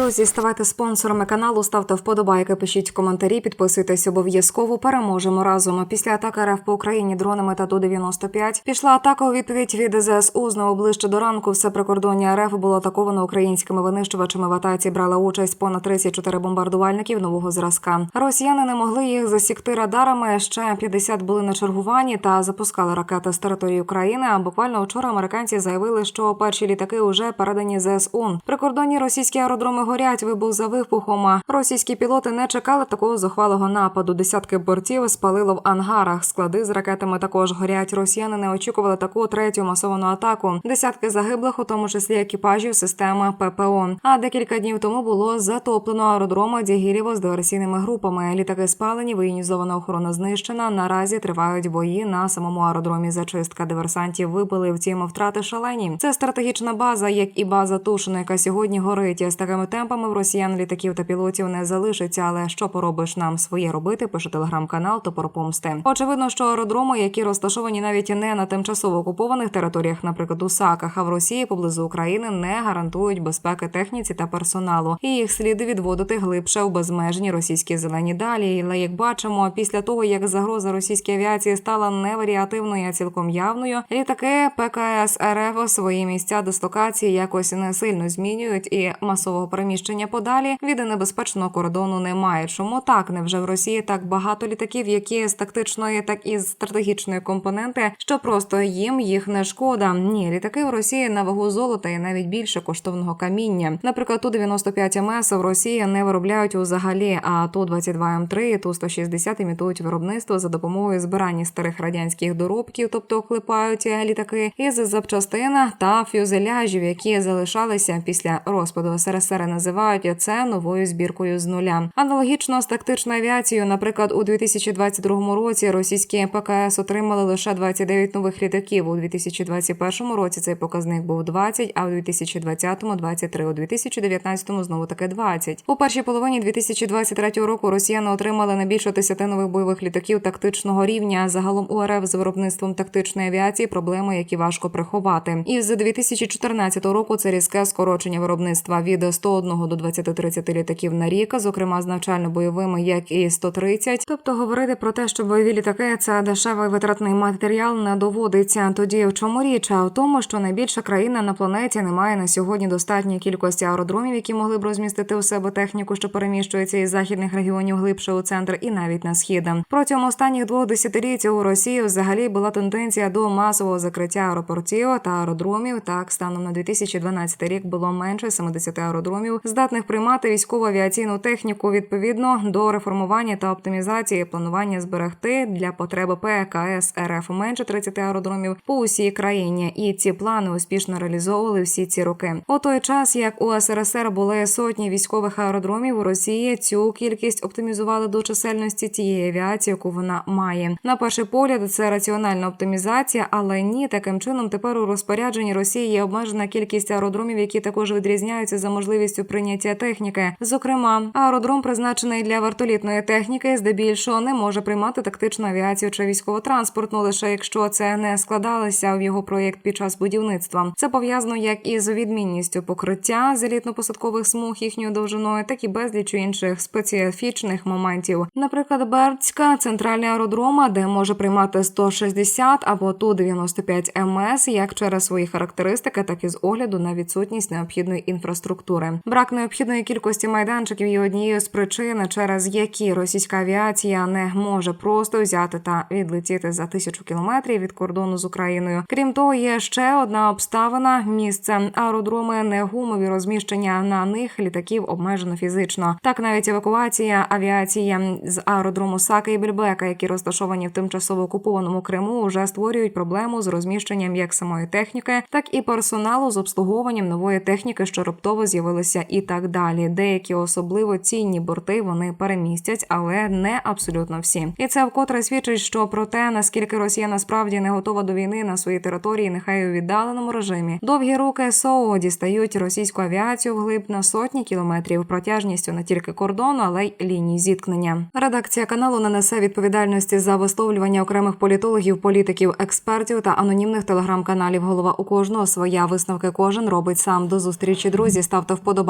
Друзі, ставайте спонсорами каналу, ставте вподобайки, пишіть коментарі, підписуйтесь обов'язково. Переможемо разом. Після атаки РФ по Україні дронами та Ту-95 пішла атака у відповідь від ЗСУ. Знову ближче до ранку. Все прикордоння РФ було атаковано українськими винищувачами. В атаці брала участь понад 34 бомбардувальників нового зразка. Росіяни не могли їх засікти радарами. Ще 50 були на чергуванні та запускали ракети з території України. А буквально вчора американці заявили, що перші літаки вже передані ЗСУ. Прикордонні російські аеродроми горять. Вибух за вибухом. Російські пілоти не чекали такого зухвалого нападу. Десятки бортів спалило в ангарах. Склади з ракетами також горять. Росіяни не очікували таку третю масовану атаку. Десятки загиблих, у тому числі екіпажів системи ППО. А декілька днів тому було затоплено аеродроми Дягілєво з диверсійними групами. Літаки спалені, воєнізована охорона знищена. Наразі тривають бої на самому аеродромі. Зачистка диверсантів вибили. Втім, втрати шалені. Це стратегічна база, як і база Тушина, яка сьогодні горить. З такими темпами в росіян літаків та пілотів не залишиться. Але що поробиш нам своє робити? Пише телеграм-канал Топор Помсти. Очевидно, що аеродроми, які розташовані навіть не на тимчасово окупованих територіях, наприклад, у Саках, а в Росії поблизу України не гарантують безпеки техніці та персоналу, і їх слід відводити глибше у безмежні російські зелені далі. Але як бачимо, після того як загроза російській авіації стала не варіативною, а цілком явною, літаки ПКС РФ свої місця дислокації якось не сильно змінюють, і масового переміщення подалі від небезпечного кордону немає. Чому так? Невже в Росії так багато літаків, які з тактичної, так і з стратегічної компоненти, що просто їм їх не шкода? Ні, літаки в Росії на вагу золота і навіть більше коштовного каміння. Наприклад, ту 95 МС в Росії не виробляють взагалі, а ту 22 М3 і ту 160 імітують виробництво за допомогою збирання старих радянських доробків, тобто клепають літаки із запчастин та фюзеляжів, які залишалися після розпаду СРСР. Називають це новою збіркою з нуля. Аналогічно з тактичною авіацією, наприклад, у 2022 році російські ПКС отримали лише 29 нових літаків. У 2021 році цей показник був 20, а у 2020 – 23, у 2019 знову таки 20. У першій половині 2023 року росіяни отримали не більше 10 нових бойових літаків тактичного рівня. Загалом у РФ з виробництвом тактичної авіації проблеми, які важко приховати. І з 2014 року це різке скорочення виробництва від 101 до 20-30 літаків на рік, зокрема з навчально-бойовими, як і 130. Тобто говорити про те, що бойові літаки це дешевий витратний матеріал, не доводиться. Тоді в чому річ? А в тому, що найбільша країна на планеті не має на сьогодні достатньої кількості аеродромів, які могли б розмістити у себе техніку, що переміщується із західних регіонів глибше у центр і навіть на схід. Протягом останніх двох десятиліть у Росії взагалі була тенденція до масового закриття аеропортів та аеродромів. Так, станом на 2012 рік було менше 70 аеродромів, здатних приймати військову авіаційну техніку відповідно до реформування та оптимізації планування зберегти для потреби ПКС РФ менше 30 аеродромів по усій країні. І ці плани успішно реалізовували всі ці роки. У той час, як у СРСР були сотні військових аеродромів у Росії, цю кількість оптимізували до чисельності тієї авіації, яку вона має. На перший погляд, це раціональна оптимізація, але ні, таким чином тепер у розпорядженні Росії є обмежена кількість аеродромів, які також відрізняються за можливістю прийняття техніки. Зокрема, аеродром призначений для вертолітної техніки, здебільшого не може приймати тактичну авіацію чи військово-транспортну, лише якщо це не складалося в його проєкт під час будівництва. Це пов'язано як із відмінністю покриття зелітно-посадкових смуг їхньою довжиною, так і безлічу інших специфічних моментів. Наприклад, Бердська центральний аеродрома, де може приймати 160 або ту 95 МС, як через свої характеристики, так і з огляду на відсутність необхідної інфраструктури. Брак необхідної кількості майданчиків є однією з причин, через які російська авіація не може просто взяти та відлетіти за тисячу кілометрів від кордону з Україною. Крім того, є ще одна обставина: місце аеродроми не гумові розміщення на них літаків обмежено фізично. Так навіть евакуація авіації з аеродрому Сака і Більбека, які розташовані в тимчасово окупованому Криму, вже створюють проблему з розміщенням як самої техніки, так і персоналу з обслуговуванням нової техніки, що раптово з'явилися, і так далі. Деякі особливо цінні борти вони перемістять, але не абсолютно всі. І це вкотре свідчить, що про те, наскільки Росія насправді не готова до війни на своїй території, нехай у віддаленому режимі. Довгі руки СОУ дістають російську авіацію вглиб на сотні кілометрів протяжністю не тільки кордону, але й ліній зіткнення. Редакція каналу не несе відповідальності за висловлювання окремих політологів, політиків, експертів та анонімних телеграм-каналів. Голова у кожного своя висновки кожен робить сам. До зустрічі, друзі. Ставте вподобайки.